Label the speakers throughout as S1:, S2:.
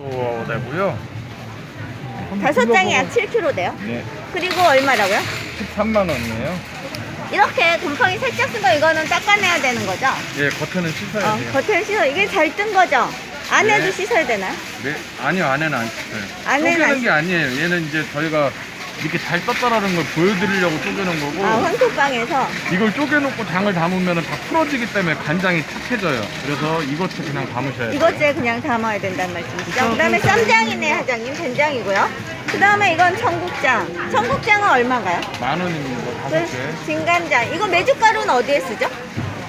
S1: 또 되고요.
S2: 다섯 장이 약 7kg 돼요.
S1: 네,
S2: 그리고 얼마라고요?
S1: 13만 원이에요.
S2: 이렇게 곰팡이 살짝 쓴 거 이거는 닦아내야 되는 거죠?
S1: 예, 겉에는 씻어야
S2: 어,
S1: 돼요.
S2: 겉에 씻어. 이게 잘 뜬 거죠? 안에도
S1: 네.
S2: 씻어야 되나요?
S1: 네, 아니요, 안에는 안 씻어요.
S2: 안에는
S1: 쪼개는 안게 아니에요. 얘는 이제 저희가 이렇게 잘 떴다라는 걸 보여드리려고 쪼개는 거고
S2: 아, 황토방에서.
S1: 이걸 쪼개놓고 장을 담으면 다 풀어지기 때문에 간장이 착해져요. 그래서 이것도 그냥 담으셔야 돼요.
S2: 이것째 그냥 담아야 된다는 말씀이시죠?
S1: 그
S2: 다음에
S1: 그쵸.
S2: 쌈장이네, 사장님. 된장이고요. 그 다음에 이건 청국장. 청국장은 얼마인가요?
S1: 만 원입니다.
S2: 그
S1: 다섯 개.
S2: 진간장. 이거 메주가루는 어디에 쓰죠?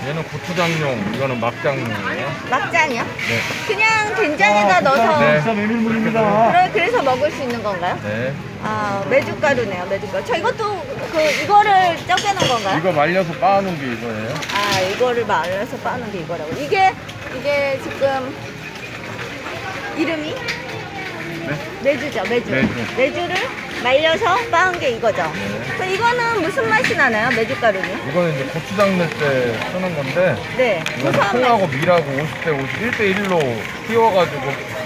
S1: 얘는 고추장용, 이거는 막장용이에요.
S2: 막장이요?
S1: 네.
S2: 그냥 된장에다 넣어서
S1: 네.
S2: 그래, 그래서 먹을 수 있는 건가요?
S1: 네.
S2: 아, 메주가루네요, 메주가루. 저 이것도 그 이거를 쪄개는 건가요?
S1: 이거 말려서 빻아놓은 게 이거예요.
S2: 아, 이거를 말려서 빠는 게 이거라고. 이게 이게 지금 이름이
S1: 네.
S2: 메주죠, 메주.
S1: 메주.
S2: 를 말려서 빻은 게 이거죠.
S1: 네.
S2: 그럼 이거는 무슨 맛이 나나요, 메주가루는?
S1: 이거는 이제 고추장 낼때 쓰는 건데
S2: 네,
S1: 이건
S2: 고소한
S1: 콩하고
S2: 맛.
S1: 밀하고 50대 50, 1대 1로 띄워가지고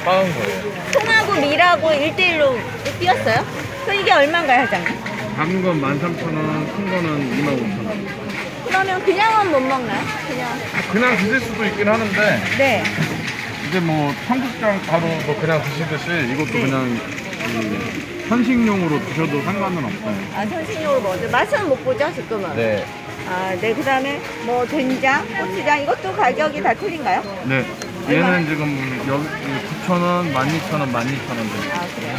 S1: 빻은 거예요.
S2: 콩하고 밀하고 1대1로 띄었어요? 그럼 이게 얼마인가요, 사장님?
S1: 작은 건 13,000원, 큰 거는 25,000원.
S2: 그러면 그냥은 못 먹나요? 그냥.
S1: 그냥 드실 수도 있긴 하는데
S2: 네.
S1: 이제 뭐 청국장 가루도 그냥 드시듯이 이것도
S2: 네.
S1: 그냥 그 현식용으로 드셔도 상관은 없어요.
S2: 아, 선식용으로 먹죠. 맛은 못 보죠, 지금은?
S1: 네.
S2: 아, 네. 그 다음에 뭐 된장, 고추장 이것도 가격이 다 틀린가요?
S1: 네. 얘는 지금 여기 9,000원, 12,000원, 12,000원 돼요.
S2: 아, 그래요?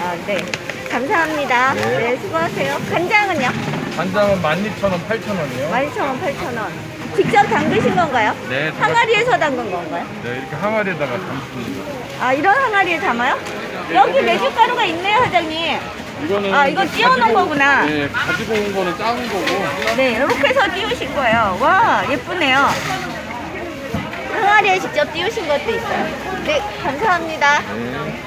S2: 아, 네. 감사합니다.
S1: 네.
S2: 네, 수고하세요. 간장은요?
S1: 간장은 12,000원, 8,000원이요.
S2: 12,000원, 8,000원. 직접 담그신 건가요?
S1: 네,
S2: 항아리에서 담근 건가요?
S1: 네, 이렇게 항아리에다가 담습니다.
S2: 아, 이런 항아리에 담아요? 여기 메주가루가 있네요, 사장님.
S1: 이거는
S2: 아, 이거 띄워놓은 거구나.
S1: 네, 가지고 온 거는 작은 거고.
S2: 네, 이렇게 해서 띄우신 거예요. 와, 예쁘네요. 항아리에 직접 띄우신 것도 있어요. 네, 감사합니다.
S1: 네.